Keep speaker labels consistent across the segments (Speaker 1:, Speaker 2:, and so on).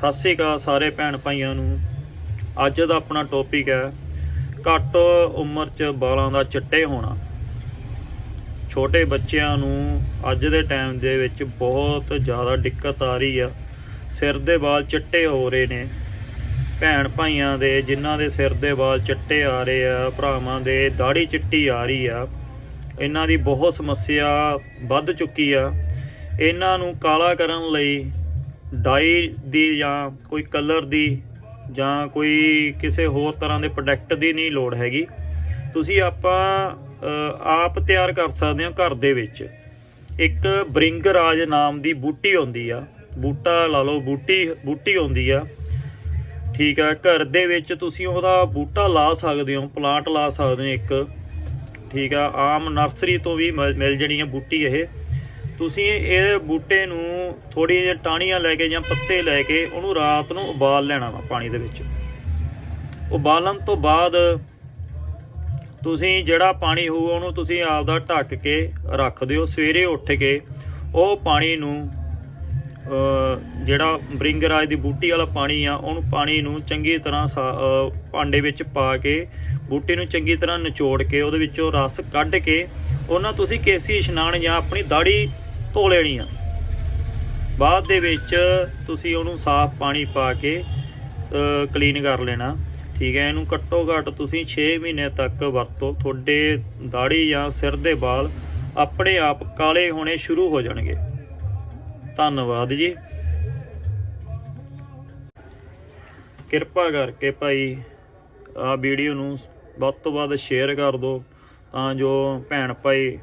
Speaker 1: ਸਤਿ ਸ੍ਰੀ ਅਕਾਲ ਸਾਰੇ ਭੈਣ ਭਾਈਆਂ ਨੂੰ। ਅੱਜ ਦਾ ਆਪਣਾ ਟੌਪਿਕ ਹੈ, ਘੱਟ ਉਮਰ 'ਚ ਬਾਲਾਂ ਦਾ ਚਿੱਟੇ ਹੋਣਾ। ਛੋਟੇ ਬੱਚਿਆਂ ਨੂੰ ਅੱਜ ਦੇ ਟਾਈਮ ਦੇ ਵਿੱਚ ਬਹੁਤ ਜ਼ਿਆਦਾ ਦਿੱਕਤ ਆ ਰਹੀ ਆ। ਸਿਰ ਦੇ ਵਾਲ ਚਿੱਟੇ ਹੋ ਰਹੇ ਨੇ। ਭੈਣ ਭਾਈਆਂ ਦੇ, ਜਿਨ੍ਹਾਂ ਦੇ ਸਿਰ ਦੇ ਵਾਲ ਚਿੱਟੇ ਆ ਰਹੇ ਆ, ਭਰਾਵਾਂ ਦੇ ਦਾੜੀ ਚਿੱਟੀ ਆ ਰਹੀ ਆ। ਇਹਨਾਂ ਦੀ ਬਹੁਤ ਸਮੱਸਿਆ ਵੱਧ ਚੁੱਕੀ ਆ। ਇਹਨਾਂ ਨੂੰ ਕਾਲਾ ਕਰਨ ਲਈ ਡਾਈ ਦੀ ਜਾਂ ਕੋਈ ਕਲਰ ਦੀ ਜਾਂ ਕੋਈ ਕਿਸੇ ਹੋਰ ਤਰ੍ਹਾਂ ਦੇ ਪ੍ਰੋਡਕਟ ਦੀ ਨਹੀਂ ਲੋੜ ਹੈਗੀ। ਤੁਸੀਂ ਆਪਾਂ ਆਪ ਤਿਆਰ ਕਰ ਸਕਦੇ ਹੋ ਘਰ ਦੇ ਵਿੱਚ। ਇੱਕ ਬ੍ਰਿੰਗ ਰਾਜ ਨਾਮ ਦੀ ਬੂਟੀ ਹੁੰਦੀ ਆ। ਬੂਟਾ ਲਾ ਲਓ, ਬੂਟੀ ਬੂਟੀ ਹੁੰਦੀ ਆ। ਠੀਕ ਆ, ਘਰ ਦੇ ਵਿੱਚ ਤੁਸੀਂ ਉਹਦਾ ਬੂਟਾ ਲਾ ਸਕਦੇ ਹੋ ਪਲਾਂਟ ਲਾ ਸਕਦੇ ਹੋ ਇੱਕ। ਠੀਕ ਆ, ਆਮ ਨਰਸਰੀ ਤੋਂ ਵੀ ਮਿਲ ਮਿਲ ਜਣੀ ਆ ਬੂਟੀ ਇਹ। ਤੁਸੀਂ ਇਹ ਬੂਟੇ ਨੂੰ ਥੋੜੀ ਜਿਹੀ ਟਾਹਣੀਆਂ ਲੈ ਕੇ ਜਾਂ ਪੱਤੇ ਲੈ ਕੇ ਉਹਨੂੰ ਰਾਤ ਨੂੰ ਉਬਾਲ ਲੈਣਾ ਵਾ ਪਾਣੀ ਦੇ ਵਿੱਚ। ਉਬਾਲਣ ਤੋਂ ਬਾਅਦ ਤੁਸੀਂ ਜਿਹੜਾ ਪਾਣੀ ਹੋਊ ਉਹਨੂੰ ਤੁਸੀਂ ਆਪਦਾ ਢੱਕ ਕੇ ਰੱਖ ਦਿਓ। ਸਵੇਰੇ ਉੱਠ ਕੇ ਉਹ ਪਾਣੀ ਨੂੰ ਅ, ਜਿਹੜਾ ਬ੍ਰਿੰਗਰਾਜ ਦੀ ਬੂਟੀ ਵਾਲਾ ਪਾਣੀ ਆ ਉਹਨੂੰ ਪਾਣੀ ਨੂੰ ਚੰਗੀ ਤਰ੍ਹਾਂ ਸਾ- ਭਾਂਡੇ ਵਿੱਚ ਪਾ ਕੇ ਬੂਟੇ ਨੂੰ ਚੰਗੀ ਤਰ੍ਹਾਂ ਨਿਚੋੜ ਕੇ ਉਹਦੇ ਵਿੱਚੋਂ ਰਸ ਕੱਢ ਕੇ ਉਹਨਾਂ ਤੁਸੀਂ ਕੇਸੀ ਇਸ਼ਨਾਨ ਜਾਂ ਆਪਣੀ ਦਾੜੀ ਧੋ ਲੈਣੀ ਆ ਬਾਅਦ ਦੇ ਵਿੱਚ ਤੁਸੀਂ ਉਹਨੂੰ ਸਾਫ਼ ਪਾਣੀ ਪਾ ਕੇ ਕਲੀਨ ਕਰ ਲੈਣਾ। ਠੀਕ ਹੈ, ਇਹਨੂੰ ਘੱਟੋ ਘੱਟ ਤੁਸੀਂ 6 ਮਹੀਨੇ ਤੱਕ ਵਰਤੋ। ਤੁਹਾਡੇ ਦਾੜੀ ਜਾਂ ਸਿਰ ਦੇ ਵਾਲ ਆਪਣੇ ਆਪ ਕਾਲੇ ਹੋਣੇ ਸ਼ੁਰੂ ਹੋ ਜਾਣਗੇ। ਧੰਨਵਾਦ ਜੀ। ਕਿਰਪਾ ਕਰਕੇ ਭਾਈ ਆ ਵੀਡੀਓ ਨੂੰ ਵੱਧ ਤੋਂ ਵੱਧ ਸ਼ੇਅਰ ਕਰ ਦਿਓ, ਤਾਂ ਜੋ ਭੈਣ ਭਾਈ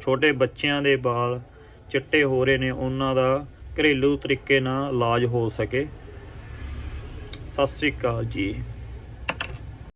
Speaker 1: ਛੋਟੇ ਬੱਚਿਆਂ ਦੇ ਵਾਲ ਚਿੱਟੇ ਹੋ ਰਹੇ ਨੇ, ਉਹਨਾਂ ਦਾ ਘਰੇਲੂ ਤਰੀਕੇ ਨਾਲ ਇਲਾਜ ਹੋ ਸਕੇ। ਸਤਿ ਸ੍ਰੀ ਅਕਾਲ ਜੀ।